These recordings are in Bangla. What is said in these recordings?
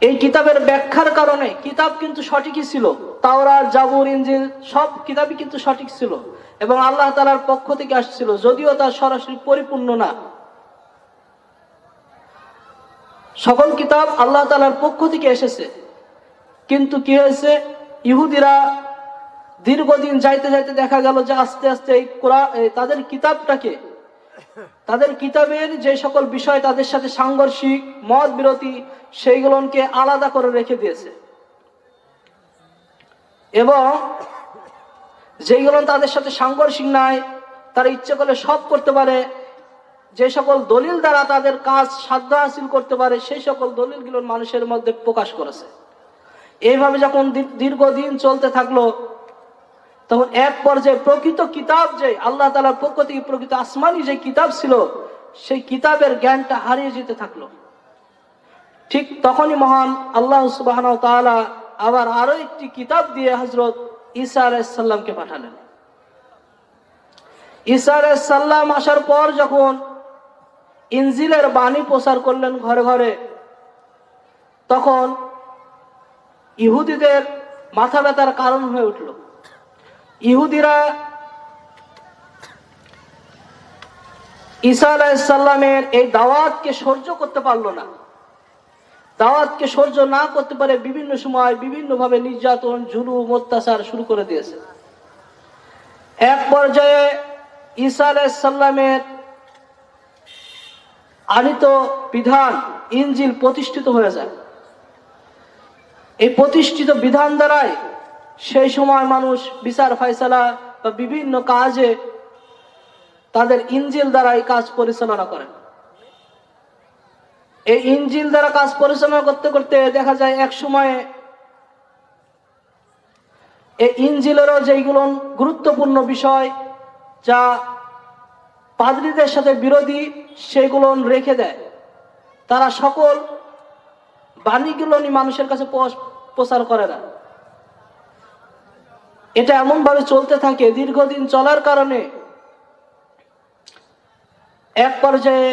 এই কিতাবের ব্যাখ্যার কারণে কিতাব কিন্তু সঠিকই ছিল। তাওরার জাবুর ইঞ্জিল সব কিতাবই কিন্তু সঠিক ছিল এবং আল্লাহ তালার পক্ষ থেকে আসছিল। যদিও তা সরাসরি পরিপূর্ণ না। সকল কিতাব আল্লাহ তালার পক্ষ থেকে এসেছে। কিন্তু কি হয়েছে? ইহুদিরা দীর্ঘদিন যাইতে যাইতে দেখা গেল যে আস্তে আস্তে এই কোরআন এই তাদের কিতাবটাকে তাদের কিতাবের যে সকল বিষয় তাদের সাথে সাংঘর্ষিক, মত বিরতি সেইগুলোকে আলাদা করে রেখে দিয়েছে। এবং যেগুলো তাদের সাথে সাংঘর্ষিক নাই, তারা ইচ্ছে করলে সব করতে পারে। যে সকল দলিল দ্বারা তাদের কাজ সাধ্য হাসিল করতে পারে, সেই সকল দলিলগুলো মানুষের মধ্যে প্রকাশ করেছে। এইভাবে যখন দীর্ঘদিন চলতে থাকল তখন এক পর্যায়ে প্রকৃত কিতাব যে আল্লাহ তালার পক্ষ থেকে প্রকৃত আসমানি যে কিতাব ছিল, সেই কিতাবের জ্ঞানটা হারিয়ে যেতে থাকল। ঠিক তখনই মহান আল্লাহ সুবাহ আবার আরও একটি কিতাব দিয়ে হজরত ঈসা আলাইসাল্লামকে পাঠালেন। ঈসা আলাইসাল্লাম আসার পর যখন ইনজিলের বাণী প্রচার করলেন ঘরে ঘরে, তখন ইহুদিদের মাথা ব্যথার কারণ হয়ে উঠল। ইহুদিরা ঈসা আলাইসাল্লামের এই দাওয়াতকে সহ্য করতে পারল না। দাওয়াতকে সহ্য না করতে পারে বিভিন্ন সময় বিভিন্ন ভাবে নির্যাতন, জুলুম, অত্যাচার শুরু করে দিয়েছে। এক পর্যায়ে ঈসা আলাইসাল্লামের আনিত বিধান, ইনজিল প্রতিষ্ঠিত হয়ে যায়। এই প্রতিষ্ঠিত বিধান দ্বারাই সেই সময় মানুষ বিচার ফাইসালা বা বিভিন্ন কাজে তাদের ইনজিল দ্বারাই কাজ পরিচালনা করেন এই ইঞ্জিল দ্বারা কাজ পরিচালনা করতে করতে দেখা যায় এক সময়ে এই ইঞ্জিলেরও যেগুলো গুরুত্বপূর্ণ বিষয় যা পাদ্রীদের সাথে বিরোধী, সেগুলো রেখে দেয়। তারা সকল বাণীগুলো মানুষের কাছে প্রচার করে না। এটা এমন ভাবে চলতে থাকে দীর্ঘদিন চলার কারণে এক পর্যায়ে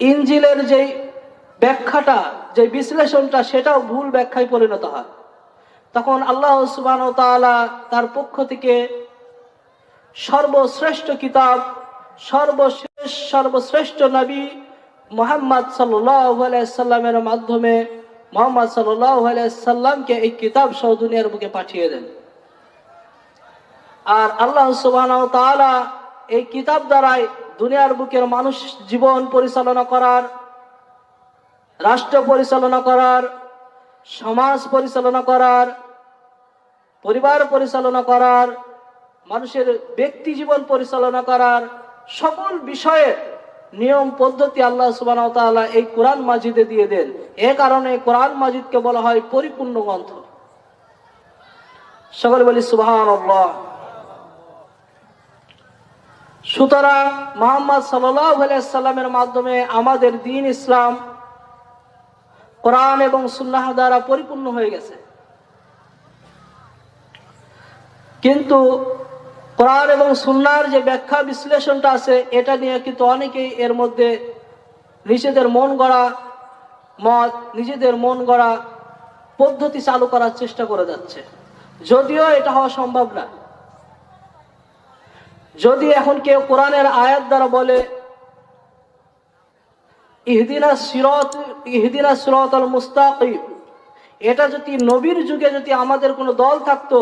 ইঞ্জিলের যে ব্যাখ্যাটা, যে বিশ্লেষণটা, সেটাও ভুল ব্যাখ্যায় পরিণত হয়। তখন আল্লাহ সুবাহ তার পক্ষ থেকে সর্বশ্রেষ্ঠ কিতাব, সর্বশেষ, সর্বশ্রেষ্ঠ নবী মোহাম্মদ সাল্লামের মাধ্যমে মোহাম্মদ সাল্লামকে এই কিতাব সহ দুনিয়ার বুকে পাঠিয়ে দেন। আর আল্লাহ সুবাহ এই কিতাব দ্বারাই দুনিয়ার বুকের মানুষ জীবন পরিচালনা করার, রাষ্ট্র পরিচালনা করার, সমাজ পরিচালনা করার, পরিবার পরিচালনা করার, মানুষের ব্যক্তি জীবন পরিচালনা করার সকল বিষয়ের নিয়ম, পদ্ধতি আল্লাহ সুবাহ এই কোরআন মাজিদে দিয়ে দেন। এ কারণে কোরআন মাজিদকে বলা হয় পরিপূর্ণ গ্রন্থ। সকলে বলি সুবাহ সুতরাং মোহাম্মদ সাল্লামের মাধ্যমে আমাদের দিন ইসলাম কোরআন এবং সুন্নাহ দ্বারা পরিপূর্ণ হয়ে গেছে। কিন্তু কোরআন এবং সুন্নার যে ব্যাখ্যা বিশ্লেষণটা আছে, এটা নিয়ে কিন্তু অনেকেই এর মধ্যে নিজেদের মন গড়া মত, নিজেদের মন গড়া পদ্ধতি চালু করার চেষ্টা করে যাচ্ছে। যদিও এটা হওয়া সম্ভব না। যদি এখন কেউ কোরআনের আয়াত দ্বারা বলে, ইহদিনা সিরত ইহদিনা সিরত আল মুস্তাকিম এটা যদি নবীর যুগে যদি আমাদের কোনো দল থাকতো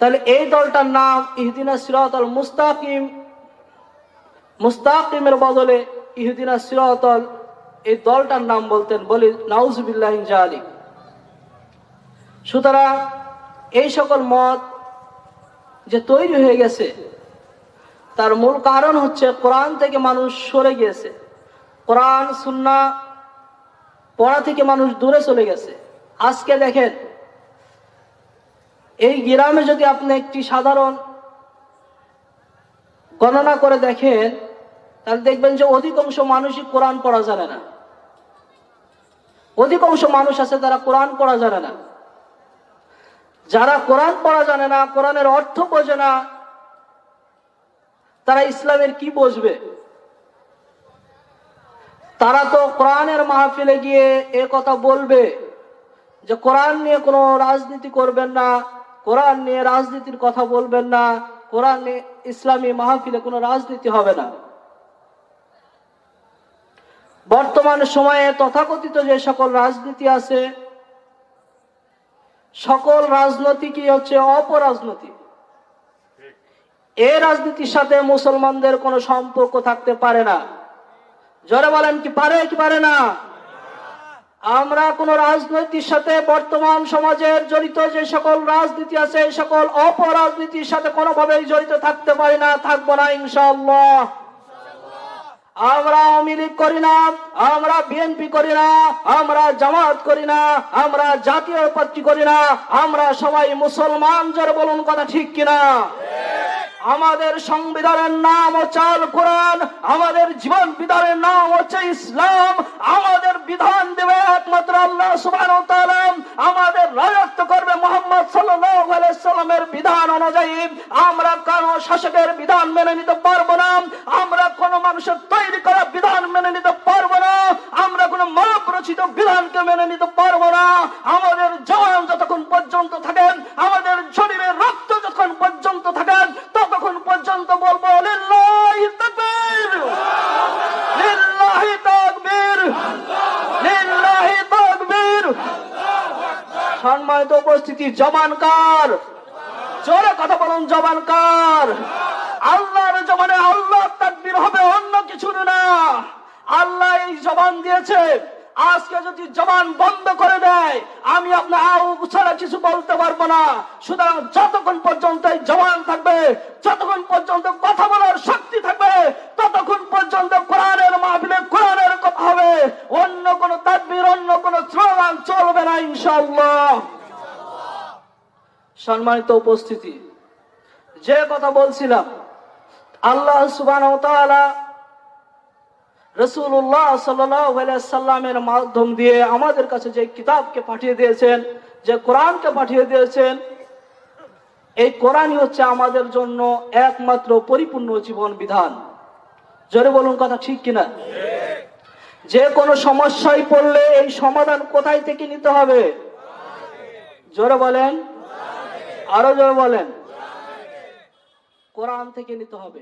তাহলে এই দলটার নাম ইহদিনা সিরত আল মুস্তাকিম। মুস্তাকিমের বদলে ইহদিনা সিরত আল এই দলটার নাম বলতেন বলি নাউজুবিল্লাহ জালি সুতরাং এই সকল মত যে তৈরি হয়ে গেছে, তার মূল কারণ হচ্ছে কোরআন থেকে মানুষ সরে গিয়েছে। কোরআন সুন্না পড়া থেকে মানুষ দূরে চলে গেছে। আজকে দেখেন এই গ্রামে যদি আপনি একটি সাধারণ গণনা করে দেখেন, তাহলে দেখবেন যে অধিকাংশ মানুষই কোরআন পড়া জানে না। অধিকাংশ মানুষ আছে তারা কোরআন পড়া জানে না। যারা কোরআন পড়া জানে না, কোরআনের অর্থ বোঝে না, তারা ইসলামের কি বুঝবে? তারা তো কোরআনের মাহফিলে গিয়ে এ কথা বলবে যে কোরআন নিয়ে কোনো রাজনীতি করবেন না কোরআন নিয়ে রাজনীতির কথা বলবেন না, কোরআন নিয়ে ইসলামী মাহফিলে কোনো রাজনীতি হবে না। বর্তমান সময়ে তথাকথিত যে সকল রাজনীতি আছে, সকল রাজনীতিকই হচ্ছে অপরাজনীতি। এই রাজনীতির সাথে মুসলমানদের কোনো সম্পর্ক থাকতে পারে না। জোরে বলেন কি পারে কি পারে না? আমরা কোন রাজনৈতিক সাথে বর্তমান সমাজের জড়িত যে সকল রাজনীতি আছে, এই সকল অপরাজনীতির সাথে কোনোভাবেই জড়িত থাকতে পারি না, থাকব না, ইনশাআল্লাহ। আমরা আওয়ামী লীগ করি না, আমরা বিএনপি করি না, আমরা জামাত করি না, আমরা জাতীয় পার্টি করি না, আমরা সবাই মুসলমান, যারা বলুন কথা ঠিক কিনা? আমাদের সংবিধানের নাম হচ্ছে আল কোরআন আমাদের জীবন বিধানের নাম হচ্ছে ইসলাম আমাদের বিধান দেবে একমাত্র আল্লাহ আমাদের রাজত্ব করবে মোহাম্মদ সাল্লামের বিধান অনুযায়ী। আমরা কারও শাসকের বিধান মেনে নিতে পারব না। আমরা কোন মানুষের তৈরি করা বিধান মেনে নিতে পারব না। আমরা কোন মানব রচিত বিধানকে মেনে নিতে পারব না। আমাদের জওয়ান যতক্ষণ পর্যন্ত থাকেন, আমাদের শরীরে রক্ত যতক্ষণ পর্যন্ত থাকেন, ততক্ষণ পর্যন্ত বলব, লিল্লাহি তাকবীর লিল্লাহি তাকবীর লিল্লাহি তাকবীর সম্মানিত উপস্থিতি, জবান কার? জোরে কথা বলুন, জবান কার? আল্লাহর জবানে আল্লাহ তাকবীর হবে, অন্য কিছু না। আল্লাহ এই জবান দিয়েছে। আজকে যদি জবান বন্ধ করে দেয়, আমি আপনার কিছু বলতে পারব না। সুতরাং যতক্ষণ পর্যন্ত এই জবান থাকবে, যতক্ষণ পর্যন্ত কথা বলার শক্তি থাকবে, ততক্ষণ পর্যন্ত কোরআনের মাহফিলে কোরআনের কথা হবে। অন্য কোন তাকবীর, অন্য কোন স্লোগান চলবে না ইনশাআল্লাহ। সম্মানিত উপস্থিতি, যে কথা বলছিলাম, আল্লাহ সুবাহ রসুল্লাহ সাল্লামের মাধ্যম দিয়ে আমাদের কাছে যে কিতাবকে পাঠিয়ে দিয়েছেন, যে কোরআনকে পাঠিয়ে দিয়েছেন, এই কোরআনই হচ্ছে আমাদের জন্য একমাত্র পরিপূর্ণ জীবন বিধান। জোরে বলুন কথা ঠিক কিনা? যে কোনো সমস্যায় পড়লে এই সমাধান কোথায় থেকে নিতে হবে? জোরে বলেন। আরও জোরে বলেন। কোরআন থেকে নিতে হবে।